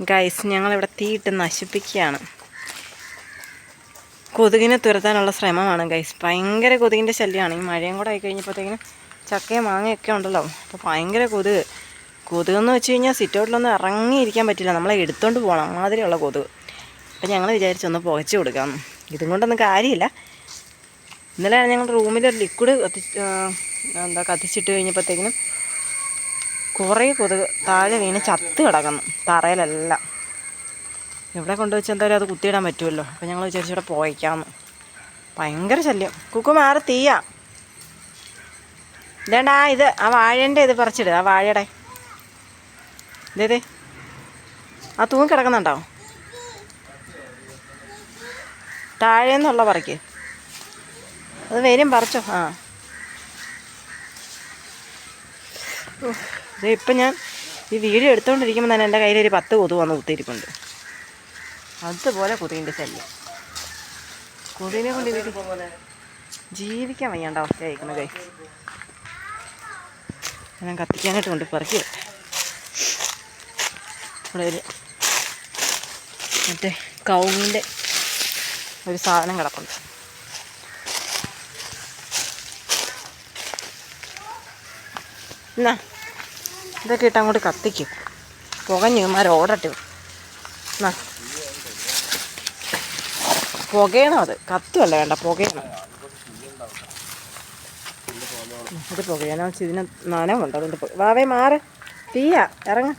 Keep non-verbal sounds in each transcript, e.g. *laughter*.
Guys ഞങ്ങളിവിടെ തീയിട്ട് നശിപ്പിക്കുകയാണ്. കൊതുകിനെ തുരത്താനുള്ള ശ്രമമാണ് ഗൈസ് ഭയങ്കര കൊതുകിന്റെ ശല്യമാണ്. ഈ മഴയും കൂടെ ആയി കഴിഞ്ഞപ്പോഴത്തേക്കിനും ചക്കയും മാങ്ങയൊക്കെ ഉണ്ടല്ലോ. അപ്പോൾ ഭയങ്കര കൊതുക് കൊതുകെന്ന് വെച്ച് കഴിഞ്ഞാൽ സിറ്റൗട്ടിലൊന്നും ഇറങ്ങിയിരിക്കാൻ പറ്റില്ല. നമ്മളെ എടുത്തുകൊണ്ട് പോകണം മാതിരിയുള്ള കൊതുക് അപ്പം ഞങ്ങൾ വിചാരിച്ചൊന്ന് പുകച്ച് കൊടുക്കാം. ഇതും കൊണ്ടൊന്നും കാര്യമില്ല. ഇന്നലെയാണ് ഞങ്ങൾ റൂമിൽ ലിക്വിഡ് കത്തി എന്താ കത്തിച്ചിട്ട് കഴിഞ്ഞപ്പോഴത്തേക്കിനും കുറേ കൊതുക് താഴെ വീണ് ചത്ത് കിടക്കുന്നു തറയിലെല്ലാം. ഇവിടെ കൊണ്ടുവച്ച് എന്തായാലും അത് കുത്തിയിടാൻ പറ്റുമല്ലോ. അപ്പം ഞങ്ങൾ വിചാരിച്ചു ഇവിടെ പോയിക്കാമെന്ന് ഭയങ്കര ശല്യം. കുക്കു മാറി തീയാ? ഇതേണ്ട ഇത് ആ വാഴേന്റെ ഇത് പറിച്ചിട് ആ വാഴയുടെ. ഇതേതേ ആ തൂങ്ങി കിടക്കുന്നുണ്ടോ? താഴേന്നുള്ള പറിക്ക്. അത് വരും പറിച്ചോ? ആ. ദേ ഇപ്പം ഞാൻ ഈ വീഡിയോ എടുത്തുകൊണ്ടിരിക്കുമ്പോൾ തന്നെ എന്റെ കയ്യിലൊരു പത്ത് കൊതു വന്ന് കുത്തിയിരിപ്പുണ്ട്. അതുപോലെ കൊതുകിന്റെ ശല്യം. കൊതുകിനെ കൊണ്ട് വീട്ടിൽ ജീവിക്കാൻ വയ്യാണ്ട അവസ്ഥയായിരിക്കുന്നു കൈ ഞാൻ കത്തിക്കാനായിട്ട് കൊണ്ട് പറക്കി. ഇവിടെ ഒരു മറ്റേ കൗങ്ങിന്റെ ഒരു സാധനം കിടപ്പുണ്ട്. എന്നാ ഇതൊക്കെ ഇട്ട് അങ്ങോട്ട് കത്തിക്കും. പുകഞ്ഞുമാർ ഓടട്ടെ എന്നാ പുകയണം അത്. കത്തുമല്ല വേണ്ട പുകയണം. ഇത് പുകയണം. വെച്ച് ഇതിന് നനവുണ്ട്. അതുകൊണ്ട് വാവേ മാറ്. തീയ ഇറങ്ങ.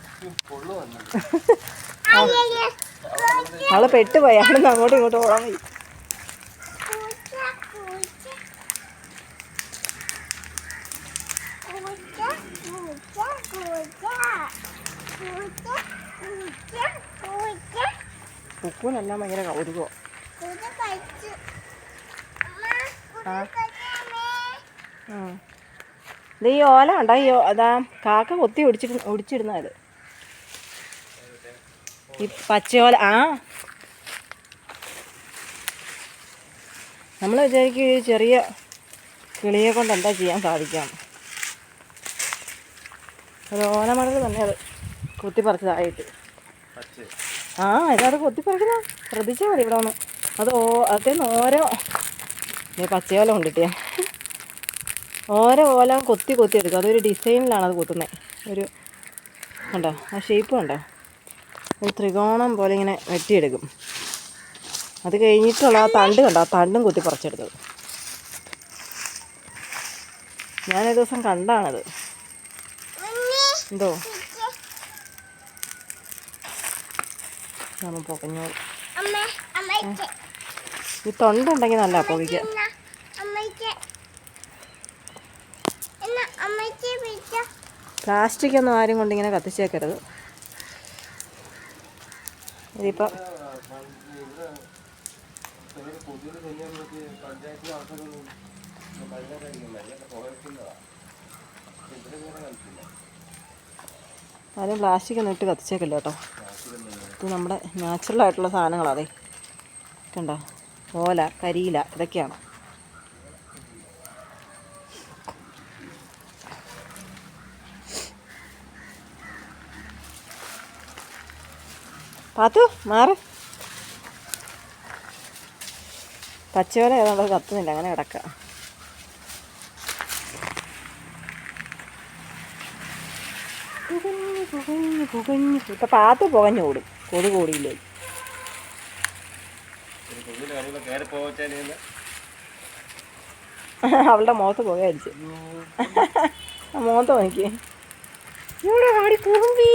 ആൾ പെട്ടുപോയി. അവിടുന്ന് അങ്ങോട്ടും ഇങ്ങോട്ടും ഓടാൻ വയ്യ. കുക്കൂനെല്ലാം ഭയങ്കര കൗതുകോ ഈ ഓല ഉണ്ടോ ഈ അതാ കാക്ക കൊത്തി ഒടിച്ചിട്ട് ഒടിച്ചിടുന്ന ഇത്. ഈ പച്ചയോല ആ. നമ്മൾ വിചാരിക്കും ഈ ചെറിയ കിളിയെ കൊണ്ട് എന്താ ചെയ്യാൻ സാധിക്കാം ഒരു ഓലമടൽ തന്നെ അത് കുത്തിപ്പറിച്ചതായിട്ട് ആ ഇതത് കുത്തിപ്പറിക്കുന്ന ശ്രദ്ധിച്ചാൽ മതി ഇവിടെ ഒന്ന് അത് ഓ അതിൽ ഓരോ പച്ചയോല കൊണ്ടിട്ടേ. ഓരോ ഓല കൊത്തി കൊത്തി എടുക്കും. അതൊരു ഡിസൈനിലാണ് അത് കുത്തുന്നത് ഒരു ഉണ്ടോ ആ ഷേപ്പ് ഉണ്ടോ ഒരു ത്രികോണം പോലെ ഇങ്ങനെ വെട്ടിയെടുക്കും. അത് കഴിഞ്ഞിട്ടുള്ള ആ തണ്ട് കണ്ടോ? ആ തണ്ടും കുത്തി പറിച്ചെടുത്തത്. ഞാനൊരു ദിവസം കണ്ടാണത് എന്തോ? നമ്മൾ പൊക്കഞ്ഞോളൂ ഈ തൊണ്ടുണ്ടെങ്കിൽ നല്ല പൊകിക്കുക പ്ലാസ്റ്റിക് ഒന്നും ആരും കൊണ്ട് ഇങ്ങനെ കത്തിച്ചേക്കരുത്. ഇതിപ്പം ആരും പ്ലാസ്റ്റിക് ഒന്നും ഇട്ട് കത്തിച്ചേക്കില്ല കേട്ടോ. ഇത് നമ്മുടെ നാച്ചുറൽ ആയിട്ടുള്ള സാധനങ്ങളാണ് കണ്ടോ? ഓല കരിയില ഇതൊക്കെയാണ്. പാത്തു മാറ്. പച്ചയോല ഏതാണ്ട് കത്തുന്നില്ല അങ്ങനെ കിടക്കുക പുകഞ്ഞ് പുകഞ്ഞ് പുകഞ്ഞ് ഇപ്പം പാത്ത് പുകഞ്ഞു ഓടും. കൊതു കൂടിയില്ലേ? *laughs* അവളുടെ മുഖത്ത് പുകയടിച്ച് *laughs* ആ മുഖത്ത് നോക്കി. ഇവിടെ വാടി കുറുമ്പി